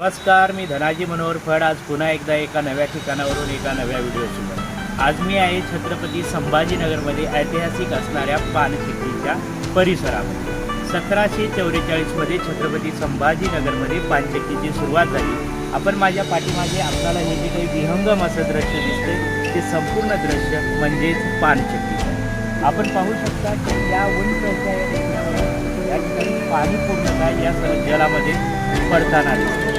नमस्कार मी धनाजी मनोहर फड. आज पुन्हा एकदा एका नव्या ठिकाणावरून एका नव्या व्हिडिओसोबत आज मी आहे छत्रपती संभाजीनगरमध्ये ऐतिहासिक असणाऱ्या पानचिक्कीच्या परिसरामध्ये. सतराशे चौवेचाळीसमध्ये छत्रपती संभाजीनगरमध्ये पानचक्कीची सुरुवात झाली. आपण माझ्या पाठीमागे आपल्याला हे जे काही विहंगम असं दृश्य दिसते ते संपूर्ण दृश्य म्हणजेच पानचक्कीचं आपण पाहू शकता की या उंच या ठिकाणी पाणी पूर्णतः या जलामध्ये पडताना दिसतं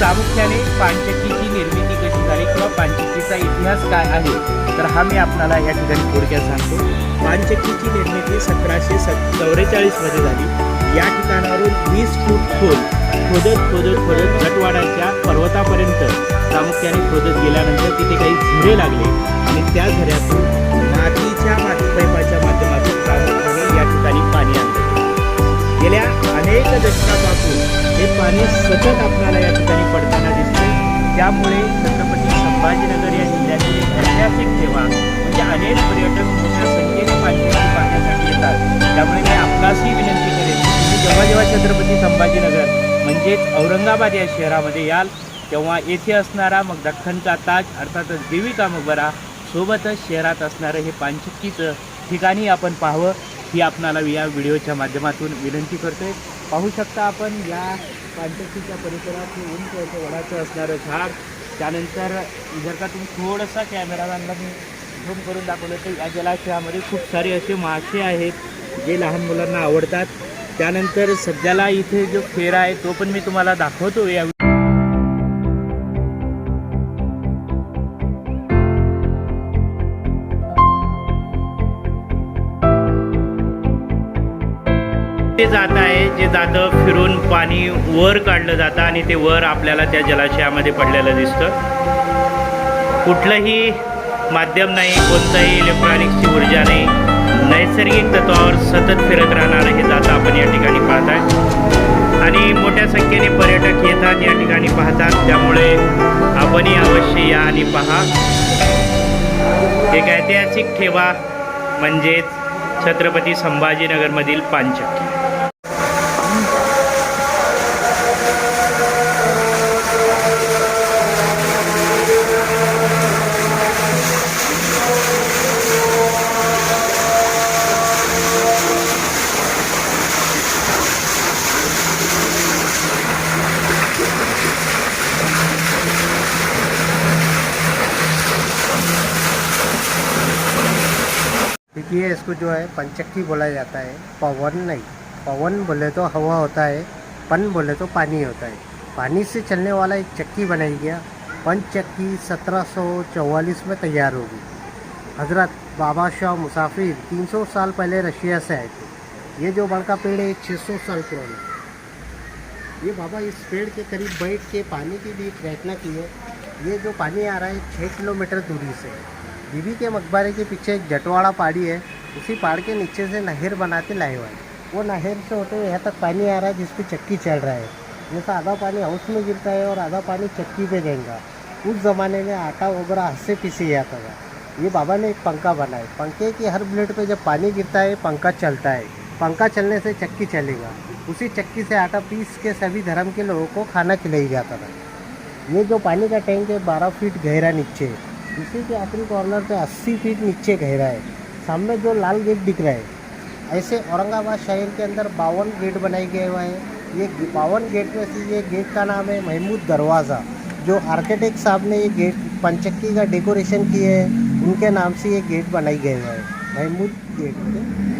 प्रामुख्याने पानचक्कीची निर्मिती कशी झाली किंवा पानचक्कीचा इतिहास काय आहे? तर हा मी आपल्याला या ठिकाणी थोडक्यात सांगतो. पानचक्कीची निर्मिती सतराशे सत चौवेचाळीसमध्ये झाली. या ठिकाणावरून वीस फूट खोल खोदत खोदत खोदत घटवाडाच्या पर्वतापर्यंत प्रामुख्याने खोदत गेल्यानंतर तिथे काही झरे लागले आणि त्या झऱ्यातून मातीच्या मातीपायमाच्या माध्यमातून प्रामुख्याने या ठिकाणी पाणी आणलं गेल्या अनेक दशकापासून हे पाणी सतत आपल्याला या ठिकाणी पडताना दिसते त्यामुळे छत्रपती संभाजीनगर या जिल्ह्यातील एक ऐतिहासिक ठेवा म्हणजे अनेक पर्यटक मोठ्या संख्येने पाण्याची पाहण्यासाठी येतात. त्यामुळे मी आपणासही विनंती करेन की जेव्हा जेव्हा छत्रपती संभाजीनगर म्हणजेच औरंगाबाद या शहरामध्ये याल तेव्हा येथे असणारा मग दख्खनचा ताज अर्थातच देवी का मकबरा सोबतच शहरात असणारं हे पानचक्कीचं ठिकाणी आपण पाहावं ही आपणाला या व्हिडिओच्या माध्यमातून विनंती करतोय. पाहू शकता आपण या पांचशीच्या परिसरात हे उंच असं वडाचं असणारं झाड. त्यानंतर जर का तुम्ही थोडासा कॅमेरामॅनला मी झूम करून दाखवलं तर या जलाशयामध्ये खूप सारे असे मासे आहेत जे लहान मुलांना आवडतात. त्यानंतर सध्याला इथे जो फेरा आहे तो पण मी तुम्हाला दाखवतो या ते जात आहे जे जातं फिरून पाणी वर काढलं जातं आणि ते वर आपल्याला त्या जलाशयामध्ये पडलेलं दिसतं. कुठलंही माध्यम नाही कोणतंही इलेक्ट्रॉनिक्सची ऊर्जा नाही. नैसर्गिक तत्वावर सतत फिरत राहणारं हे जातं आपण या ठिकाणी पाहत आहे आणि मोठ्या संख्येने पर्यटक येतात या ठिकाणी पाहतात. त्यामुळे आपणही अवश्य या आणि पहा. एक ऐतिहासिक ठेवा म्हणजेच छत्रपती संभाजीनगरमधील पानचक्की. देखिए इसको जो है पंचक्की बोला जाता है। पवन नहीं, पवन बोले तो हवा होता है, पन बोले तो पानी होता है। पानी से चलने वाला एक चक्की बनाई गया। पंचक्की 1744 में तैयार होगी। हज़रत बाबा शाह मुसाफिर 300 साल पहले रशिया से आए थे। ये जो बड़का पेड़ है 600 साल पुराना ये बाबा इस पेड़ के करीब बैठ के पानी की भी प्रयत्न की है। ये जो पानी आ रहा है छः किलोमीटर दूरी से। बीबी के मकबरे के पीछे एक जटवाड़ा पहाड़ी है। उसी पहाड़ के नीचे से नहर बनाते लाए हुए वो नहर से होते हुए यहाँ तक पानी आ रहा है जिस पे चक्की चल रहा है। जैसा आधा पानी हाउस में गिरता है और आधा पानी चक्की पे देंगे उस ज़माने में आटा वगैरह हाथ से पीसे जाता था। ये बाबा ने एक पंखा बनाया। पंखे की हर ब्लेड पे जब पानी गिरता है, पंखा चलता है। पंखा चलने से चक्की चलेगा। उसी चक्की से आटा पीस के सभी धर्म के लोगों को खाना खिलाई जाता था। ये जो पानी का टैंक है, बारह फीट गहरा नीचे है। इसी के आखिरी कॉर्नर पे अस्सी फीट नीचे गहरा है। सामने जो लाल गेट दिख रहा है। ऐसे औरंगाबाद शहर के अंदर बावन गेट बनाए गए हुए हैं। ये बावन गेट में से ये गेट का नाम है महमूद दरवाज़ा, जो आर्किटेक्ट साहब ने ये गेट पंचक्की का डेकोरेशन किए है। उनके नाम से ये गेट बनाई गए हैं। महमूद गेट